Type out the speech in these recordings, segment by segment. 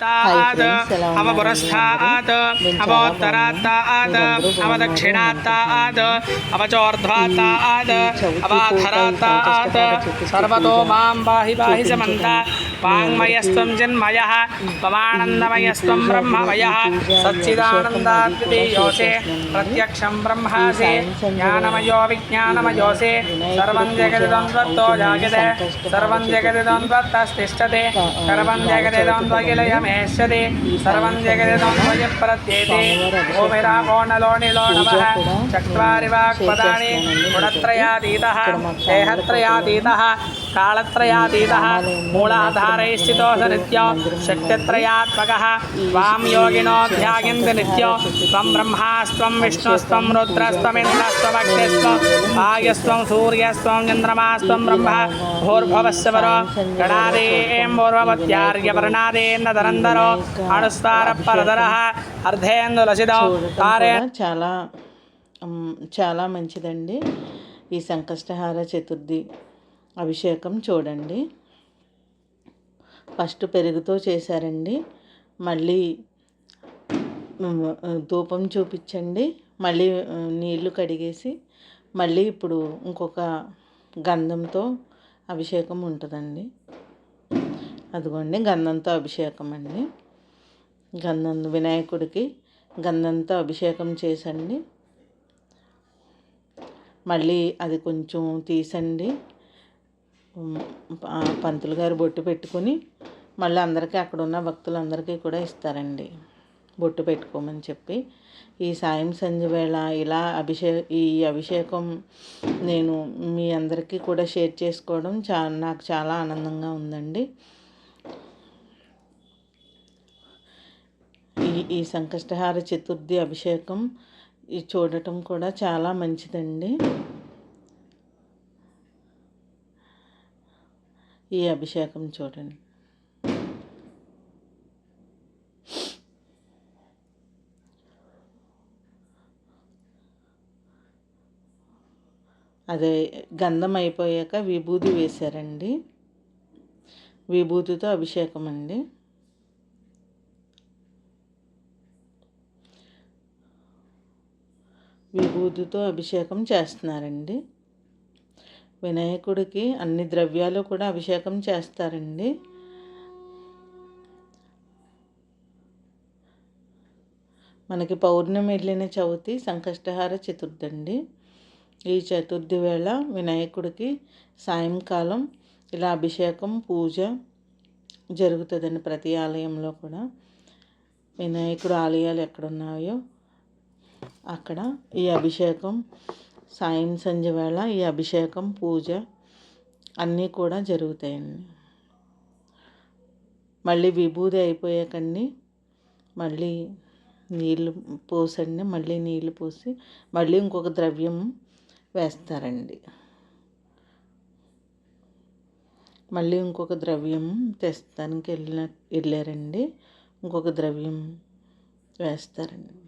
తాత్ అవపురస్థాత్ అవోత్తరాత్తాత్ అవదక్షిణాత్తాత్ అవచోర్ధ్వాత్తాత్ అవాధరాత్తాత్ సర్వతో మాం పాహి పాహి సమంత వాంగ్మయస్వం జన్మయ పమానందమయస్వం బ్రహ్మమయ సచ్చిదానందాద్వితీయోసే ప్రత్యక్షం బ్రహ్మాసే జ్ఞానమయో విజ్ఞానమయోసే సర్వం జగదిదన్వత్తో జాగతే సర్వం జగదిదన్వత్తస్తిష్టతే సర్వం జగదిదన్వగిలయమేష్యతే సర్వం జగదిదన్వయ ప్రత్యేతే భూమిరాకోణలోనిలో నమ చరి వాక్పదాని గుణత్రయాతీత దేహత్రయాతీత కాళత్రయాతీత మూలాధార ధారయిష్ఠితోష నిత్య శక్తిత్రయాత్మక. వాం యోగినో ధ్యాగింది నిత్య. త్వం బ్రహ్మాస్త్వం విష్ణుస్త్వం రుద్రస్త్వమింద్రస్త్వభక్తిస్త్వం ఆయస్వం సూర్యస్వం చంద్రమాస్త్వం బ్రహ్మ భూర్భవశ్వరో గణాదేం పూర్వవత్యార్యవర్ణాదేన్నదనందరో అణుస్వార పరదర అర్ధేందులసిదో తారే చాలా చాలా మంచిదండి. ఈ సంకష్టహార చతుర్థి అభిషేకం చూడండి. ఫస్ట్ పెరుగుతో చేశారండి. మళ్ళీ ధూపం చూపించండి. మళ్ళీ నీళ్ళు కడిగేసి మళ్ళీ ఇప్పుడు ఇంకొక గంధంతో అభిషేకం ఉంటుందండి. అదిగోండి గంధంతో అభిషేకం అండి. గంధం వినాయకుడికి గంధంతో అభిషేకం చేసండి. మళ్ళీ అది కొంచెం తీసండి. పంతులు గారు బొట్టు పెట్టుకొని మళ్ళీ అందరికీ అక్కడ ఉన్న భక్తులందరికీ కూడా ఇస్తారండి. బొట్టు పెట్టుకోమని చెప్పి. ఈ సాయం సంధ్య వేళ ఇలా అభిషే ఈ అభిషేకం నేను మీ అందరికీ కూడా షేర్ చేసుకోవడం చా నాకు చాలా ఆనందంగా ఉందండి. ఈ ఈ సంకష్టహార చతుర్థి అభిషేకం ఈ చూడటం కూడా చాలా మంచిదండి. ఈ అభిషేకం చూడండి. అదే గంధం అయిపోయాక విభూతి వేశారండి. విభూతితో అభిషేకం అండి. విభూతితో అభిషేకం చేస్తున్నారండి. వినాయకుడికి అన్ని ద్రవ్యాలు కూడా అభిషేకం చేస్తారండి. మనకి పౌర్ణమి వెళ్ళిన చవితి సంకష్టహార చతుర్థి అండి ఈ చతుర్థి వేళ వినాయకుడికి సాయంకాలం ఇలా అభిషేకం పూజ జరుగుతుందండి ప్రతి ఆలయంలో కూడా. వినాయకుడు ఆలయాలు ఎక్కడున్నాయో అక్కడ ఈ అభిషేకం సాయం సంధ్య వేళ ఈ అభిషేకం పూజ అన్నీ కూడా జరుగుతాయండి. మళ్ళీ విభూది అయిపోయాకండి మళ్ళీ నీళ్ళు పోసండి మళ్ళీ నీళ్ళు పోసి మళ్ళీ ఇంకొక ద్రవ్యం వేస్తారండి. మళ్ళీ ఇంకొక ద్రవ్యం తెస్తానికి వెళ్ళిన వెళ్ళారండి. ఇంకొక ద్రవ్యం వేస్తారండి.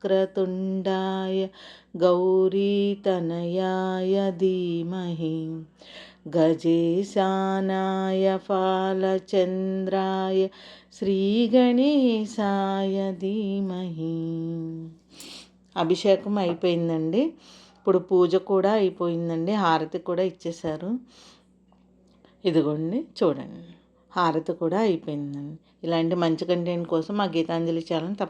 वक्रतुण्डाय गौरीतनयाय धीमहि गजेशानाय फालचन्द्राय శ్రీగణేశాయ ధీమహి అభిషేకం అయిపోయిందండి ఇప్పుడు పూజ కూడా అయిపోయిందండి హారతి కూడా ఇచ్చేశారు ఇదిగోండి చూడండి హారతి కూడా అయిపోయిందండి ఇలాంటి మంచి కంటెంట్ కోసం మా గీతాంజలి ఛానల్ తప్ప